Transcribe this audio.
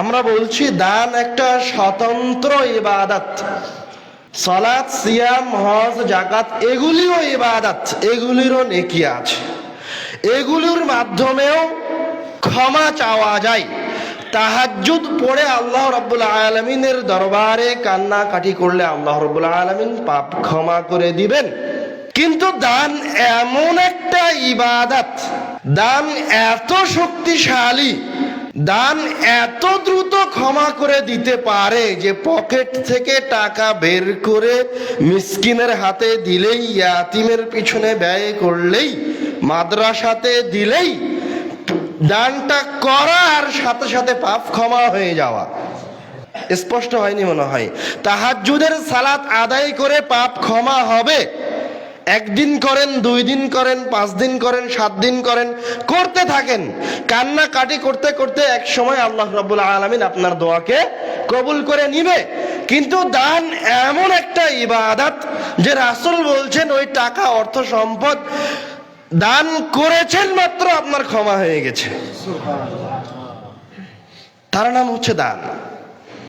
আমরা বলছি দান একটা স্বতন্ত্র ইবাদত। সালাত, সিয়াম, হজ জাকাত এগুলিও ইবাদত, এগুলিরও নেকি আছে। এগুলির মাধ্যমেও ক্ষমা চাওয়া যায়। তাহাজ্জুদ পড়ে আল্লাহ রাব্বুল আলমিনের দরবারে কান্নাকাটি করলে আল্লাহ রাব্বুল আলমিন পাপ ক্ষমা করে দিবেন। কিন্তু দান এমন একটা ইবাদত, দান এত শক্তিশালী দান এত দ্রুত ক্ষমা করে দিতে পারে যে পকেট থেকে টাকা বের করে মিসকিনের হাতে দিলেই, ইয়াতিমের পিছনে ব্যয় করলেই, মাদ্রাসাতে দিলেই দানটা করার সাথে সাথে পাপ ক্ষমা হয়ে যাওয়া। স্পষ্ট হয়নি মনে হয়। তাহাজ্জুদের সালাত আদায় করে পাপ ক্ষমা হবে। একদিন করেন, দুই দিন করেন, পাঁচ দিন করেন, সাত দিন করেন, করতে থাকেন। কান্না কাটি করতে করতে এক সময় আল্লাহ রাব্বুল আলামিন আপনার দোয়াকে কবুল করে নিবে। কিন্তু দান এমন একটা ইবাদাত যে রাসুল বলছেন, ওই টাকা, অর্থ, সম্পদ দান করেছেন মাত্র আপনার ক্ষমা হয়ে গেছে। তার নাম হচ্ছে দান।